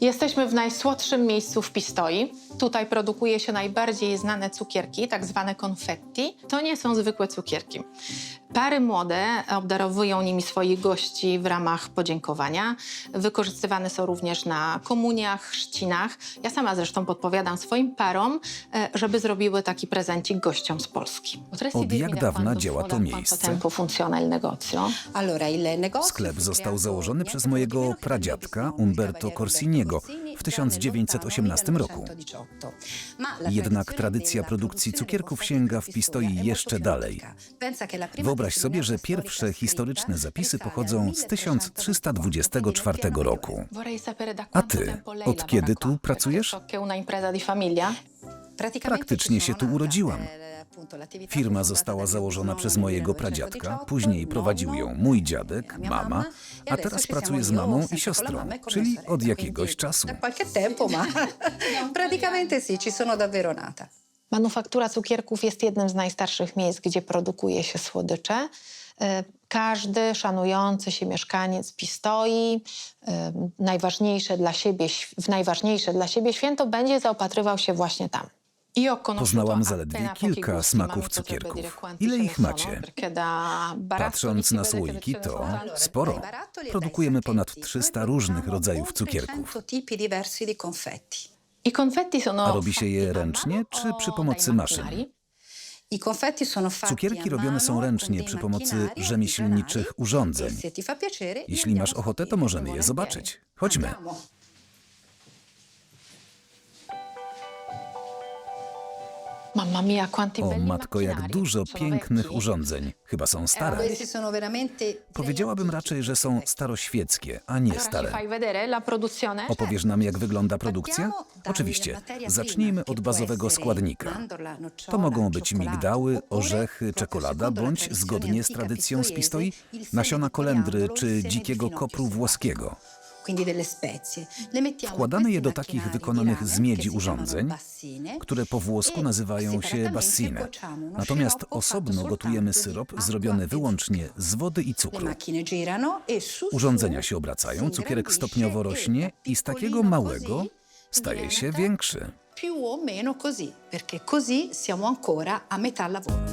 Jesteśmy w najsłodszym miejscu w Pistoi. Tutaj produkuje się najbardziej znane cukierki, tak zwane konfetti. To nie są zwykłe cukierki. Pary młode obdarowują nimi swoich gości w ramach podziękowania. Wykorzystywane są również na komuniach, chrzcinach. Ja sama zresztą podpowiadam swoim parom, e, żeby zrobiły taki prezencik gościom z Polski. Od jak dawna działa to miejsce? Sklep został założony przez mojego 1918 pradziadka Umberto Corsiniego W già nel 1918 roku. 1918. Ma la Jednak tradycja produkcji cukierków sięga w Pistoi jeszcze dalej. Wyobraź sobie, że pierwsze historyczne zapisy pochodzą z 1324 roku. A ty, od kiedy tu pracujesz? Praktycznie się tu urodziłam. Firma została założona przez mojego pradziadka, 1918, później prowadził ją mój dziadek, mama, a teraz pracuję z mamą i siostrą, czyli od jakiegoś czasu. Da qualche tempo, ma praticamente sì, ci sono davvero nata. Manufaktura cukierków jest jednym z najstarszych miejsc, gdzie produkuje się słodycze. E, Każdy szanujący się mieszkaniec Pistoi e, najważniejsze dla siebie, w najważniejsze dla siebie święto będzie zaopatrywał się właśnie tam. Poznałam zaledwie kilka smaków cukierków. Ile ich macie? Patrząc na słoiki, to sporo. Produkujemy ponad 300 różnych rodzajów cukierków. 100 tipi diversi di confetti. I konfetti sono A robi się je ręcznie, czy przy pomocy maszyn? macchinari? I confetti sono fatti Cukierki robione są ręcznie przy pomocy rzemieślniczych urządzeń. E Jeśli li masz ochotę, to scoprire możemy je zobaczyć. Chodźmy. Mamma mia, quanti O belli matko, jak macchinari. dużo Sono pięknych vecchi. urządzeń. Chyba są stare. Questi sono veramente Powiedziałabym raczej, że są staroświeckie, a nie Allora ci stare. fai vedere la produzione? Opowiesz nam, jak wygląda produkcja? Oczywiście. Zacznijmy od bazowego składnika. To mogą być migdały, orzechy, czekolada bądź, zgodnie z tradycją z Pistoi, nasiona kolendry czy dzikiego kopru włoskiego. Wkładamy je do takich wykonanych z miedzi urządzeń, które po włosku e nazywają się bassine. Natomiast osobno gotujemy syrop zrobiony wyłącznie z wody i cukru. e Urządzenia się si obracają, cukierek stopniowo e rośnie i z takiego małego staje się większy. più o meno così, perché così siamo ancora a metà lavoro.